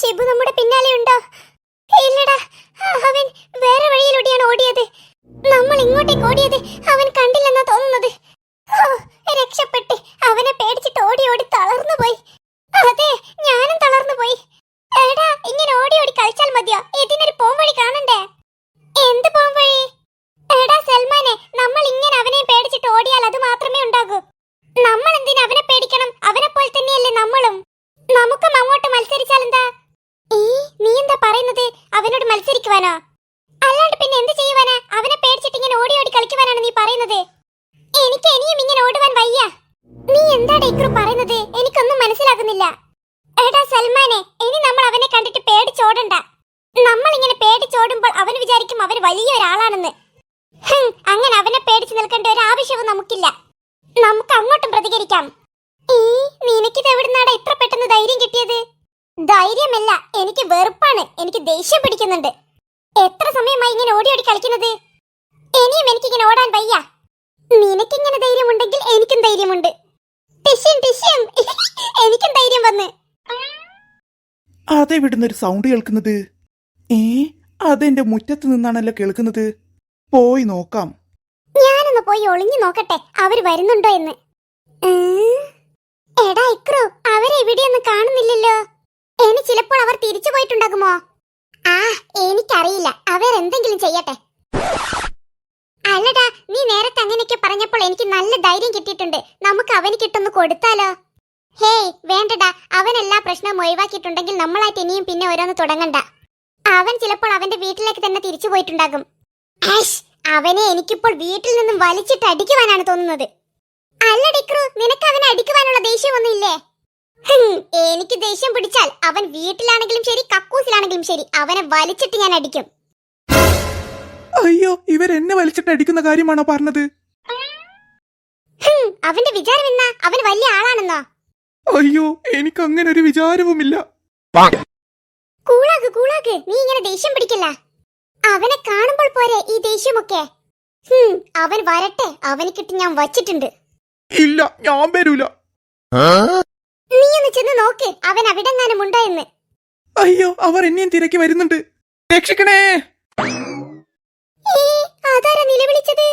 ഷിബു നമ്മുടെ പിന്നാലെ ഉണ്ടോ? ഇല്ലടാ. അവൻ വേറെ വഴിയിലൂടെയാണ് ഓടിയത്. നമ്മൾ ഇങ്ങോട്ടേക്ക് ഓടിയത് അവൻ കണ്ടില്ലെന്നാ തോന്നുന്നത്. രക്ഷപ്പെട്ട് അവനെ പേടിച്ചിട്ട് ഓടി ഓടി തളർന്നു പോയി. അതെ ഞാനും തളർന്നു പോയി. എടാ ഇങ്ങനെ ഓടി ഓടി കളിച്ചാൽ മതിയോ? ഇതിനൊരു പോംവഴി കാണണ്ടേ എന്ത് പോംവഴി എടാ സൽമാനെ നമ്മൾ ഇങ്ങനെ അവനെ പേടിച്ചിട്ട് ഓടിയാൽ അത് മാത്രമേ ഉണ്ടാകൂ നമ്മൾ എന്തിനാ അവനെ പേടിക്കണം അവനെ പോലെ തന്നെയല്ലേ നമ്മളും നമുക്കും അങ്ങോട്ട് മത്സരിച്ചാൽ എന്താ ഈ നീ എന്താ പറയുന്നത് അവനോട് മത്സരിക്കുവാനോ അല്ലാണ്ട് പിന്നെ എന്ത് ചെയ്യുവാനാ? അവനെ പേടിച്ചിട്ട് ഇങ്ങനെ ഓടി ഓടി കളിക്കുവാനാണ് നീ പറയുന്നത്? എനിക്ക് ഇനിയും ഇങ്ങനെ ഓടുവാൻ വയ്യ. നീ എന്താടാ ഇക്രു പറയുന്നത്? എനിക്കൊന്നും മനസ്സിലാകുന്നില്ല. എടാ സൽമാനെ ഇനി നമ്മൾ അവനെ കണ്ടിട്ട് പേടിച്ചോടണ്ട നമ്മൾ ഇങ്ങനെ പേടിച്ചോടുമ്പോൾ അവൻ വിചാരിക്കും അവൻ വലിയ ഒരാളാണെന്ന്. അങ്ങനെ അവനെ പേടിച്ച് നിൽക്കേണ്ട ഒരു ആവശ്യവും നമുക്കില്ല. നമുക്ക് അങ്ങോട്ടും പ്രതികരിക്കാം. ഈ നിനക്കിത് എവിടുന്നാടാ ഇത്ര പെട്ടെന്ന് ധൈര്യം കിട്ടിയത്? ധൈര്യമല്ല എനിക്ക് വെറുപ്പാണ്. എനിക്ക് ദേഷ്യം പിടിക്കുന്നുണ്ട്. എത്ര സമയമായി ഇങ്ങനെ ഓടി ഓടി കളിക്കുന്നത്? ഇനിയും എനിക്കിങ്ങനെ ഓടാൻ വയ്യ. നിനക്കിങ്ങനെ ധൈര്യമുണ്ടെങ്കിൽ എനിക്കും ധൈര്യമുണ്ട്. ടിഷ്യം ടിഷ്യം. എനിക്കും ധൈര്യം വന്ന്. അതെവിടുന്നൊരു സൗണ്ട് കേൾക്കുന്നത്? ഏ അതെന്റെ മുറ്റത്ത് നിന്നാണല്ലോ കേൾക്കുന്നത്. പോയി നോക്കാം. ഞാനൊന്ന് പോയി ഒളിഞ്ഞു നോക്കട്ടെ അവർ വരുന്നുണ്ടോ എന്ന്. എടാ ഇക്രു അവരെ ഇവിടെയൊന്നും കാണുന്നില്ലല്ലോ. ഇനി ചിലപ്പോൾ അവർ തിരിച്ചു പോയിട്ടുണ്ടാകുമോ? എനിക്കറിയില്ല. അവരെന്തെങ്കിലും ചെയ്യട്ടെ. അല്ലടാ നീ നേരത്തെ അങ്ങനെയൊക്കെ പറഞ്ഞപ്പോൾ എനിക്ക് നല്ല ധൈര്യം കിട്ടിയിട്ടുണ്ട്. നമുക്ക് അവന് കിട്ടൊന്ന് കൊടുത്താലോ? ഹേയ് വേണ്ടടാ. അവൻ എല്ലാ പ്രശ്നവും ഒഴിവാക്കിയിട്ടുണ്ടെങ്കിൽ നമ്മളായിട്ട് ഇനിയും പിന്നെ ഓരോന്ന് തുടങ്ങണ്ട. അവൻ ചിലപ്പോൾ അവന്റെ വീട്ടിലേക്ക് തന്നെ തിരിച്ചു പോയിട്ടുണ്ടാകും. ആഷ് അവനെ എനിക്കിപ്പോൾ വീട്ടിൽ നിന്നും വലിച്ചിട്ട് അടിക്കുവാനാണ് തോന്നുന്നത്. അല്ല ഡിക്രു നിനക്ക് അവനെ അടിക്കുവാനുള്ള ദേഷ്യമൊന്നും ഇല്ലേ എനിക്ക് ദേഷ്യം പിടിച്ചാൽ അവൻ വീട്ടിലാണെങ്കിലും ശരി കക്കൂസിലാണെങ്കിലും ശരി. അവനെ വലിച്ചിട്ട് ഞാൻ അടിക്കും. അയ്യോ ഇവർ എന്നെ വലിച്ചിട്ട് അടിക്കുന്ന കാര്യമാണോ പറഞ്ഞത്? അവന്റെ വിചാരം എന്നാ? അവൻ വലിയ ആളാണെന്നോ? അയ്യോ എനിക്ക് അങ്ങനെ ഒരു വിചാരവുമില്ല. കൂളാക്ക് കൂളാക്ക് നീ ഇങ്ങനെ ദേഷ്യം പിടിക്കില്ല. അവനെ കാണുമ്പോൾ പോരെ ഈ ദേഷ്യമൊക്കെ. അവൻ വരട്ടെ അവന് കിട്ടി ഞാൻ വച്ചിട്ടുണ്ട്. ഇല്ല ഞാൻ വരൂല. നീ ഒന്ന് ചെന്ന് നോക്ക്. അവൻ അവിടെങ്ങാനും എങ്ങാനും ഉണ്ടായെന്ന് അയ്യോ അവർ എന്നെയും തിരക്കി വരുന്നുണ്ട്. രക്ഷിക്കണേ. ഏ, അതാരാ നിലവിളിച്ചത്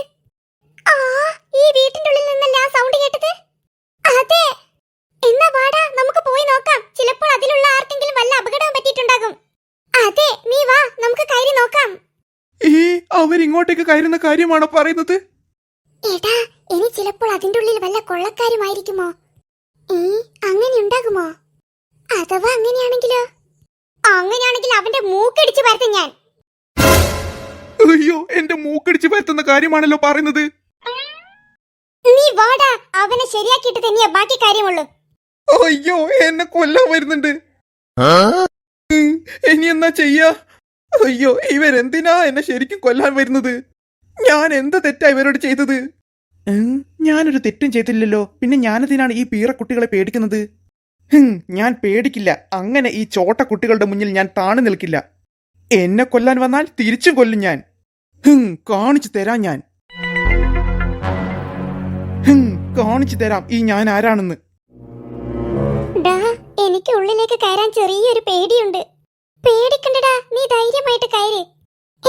ആ ഈ വീട്ടിന്റെ ഉള്ളിൽ നിന്നല്ല സൗണ്ട് കേട്ടത്? അതെ. എന്നാ വാടാ നമുക്ക് പോയി നോക്കാം. ചിലപ്പോൾ അതിലുള്ള ആർക്കെങ്കിലും വല്ല അപകടവും പറ്റിയിട്ടുണ്ടാകും. അതെ നീ വാ നമുക്ക് കയറി നോക്കാം. ഈ അവരിങ്ങോട്ടേക്ക് കയറുന്ന കാര്യമാണോ പറയുന്നത്? എടാ ഇനി ചിലപ്പോൾ അതിന്റെ ഉള്ളിൽ വല്ല കൊള്ളക്കാരുമായിരിക്കുമോ? അങ്ങനെ ഉണ്ടാകുമോ അഥവാ അങ്ങനെയാണെങ്കിലോ? അങ്ങനെയാണെങ്കിൽ അവന്റെ മൂക്കടിച്ച് പരത്തും ഞാൻ. അയ്യോ എന്റെ മൂക്കടിച്ച് പരത്തുന്ന കാര്യമാണല്ലോ പറയുന്നത്. നീ വാടാ അവനെ ശരിയാക്കിയിട്ട് തന്നെയാ ബാക്കി കാര്യമുള്ളൂ. അയ്യോ എന്നെ കൊല്ലാൻ വരുന്നുണ്ട്. ഇനി എന്നാ ചെയ്യാ? അയ്യോ ഇവരെന്തിനാ എന്നെ ശരിക്കും കൊല്ലാൻ വരുന്നത്? ഞാൻ എന്ത് തെറ്റാ ഇവരോട് ചെയ്തത്? ഞാനൊരു തെറ്റും ചെയ്തില്ലല്ലോ. പിന്നെ ഞാനതിനാണ് ഈ പീറക്കുട്ടികളെ പേടിക്കുന്നത്? ഞാൻ പേടിക്കില്ല. അങ്ങനെ ഈ ചോട്ട കുട്ടികളുടെ മുന്നിൽ ഞാൻ താണു നിൽക്കില്ല. എന്നെ കൊല്ലാൻ വന്നാൽ തിരിച്ചും കൊല്ലും ഞാൻ. കാണിച്ചു തരാം ഞാൻ. കാണിച്ചു തരാം ഈ ഞാൻ ആരാണെന്ന്. എനിക്ക് ഉള്ളിലേക്ക് കയറാൻ ചെറിയൊരു പേടിയുണ്ട്. പേടിക്കണ്ടടാ നീ ധൈര്യമായിട്ട് കയറി.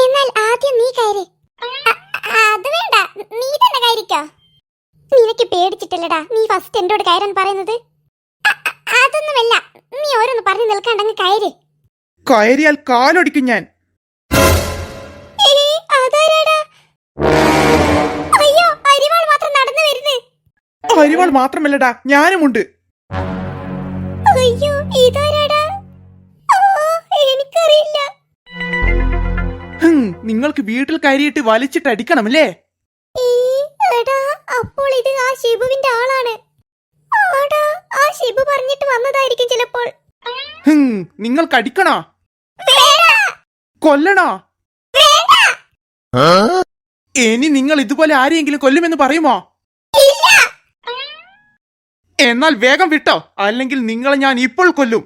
എന്നാൽ ആദ്യം നീ കയറ് അ- അത് വേണ്ട നീ തന്നെ കയറിക്കോ നിനക്ക് പേടിച്ചിട്ടില്ലടാ. നീ ഫസ്റ്റ് എന്നോട് കയറാൻ പറയുന്നത്? അതൊന്നുമല്ല. നീ ഓരോന്ന് പറഞ്ഞു നിൽക്കാണ്ടങ്ങ് കയറ്. കയറിയാൽ കാലൊടിക്കും ഞാൻ. അരിവാൾ മാത്രമല്ലടാ ഞാനുമുണ്ട്. അയ്യോ ഇതാരാടാ? ഓ എനിക്കറിയില്ല. ഹും, നിങ്ങൾക്ക് വീട്ടിൽ കയറിയിട്ട് വലിച്ചിട്ട് അടിക്കണമല്ലേ ഈ, എടാ അപ്പോൾ ഇത് ആ ഷിബുവിന്റെ ആളാണ്. ആടാ ആ ഷിബു പറഞ്ഞിട്ട് വന്നതായിരിക്കും ചിലപ്പോൾ. നിങ്ങൾ കടിക്കണോ? കൊല്ലണോ? ഇനി നിങ്ങൾ ഇതുപോലെ ആരെയെങ്കിലും കൊല്ലുമെന്ന് പറയുമോ. എന്നാൽ വേഗം വിട്ടോ. അല്ലെങ്കിൽ നിങ്ങളെ ഞാൻ ഇപ്പോൾ കൊല്ലും.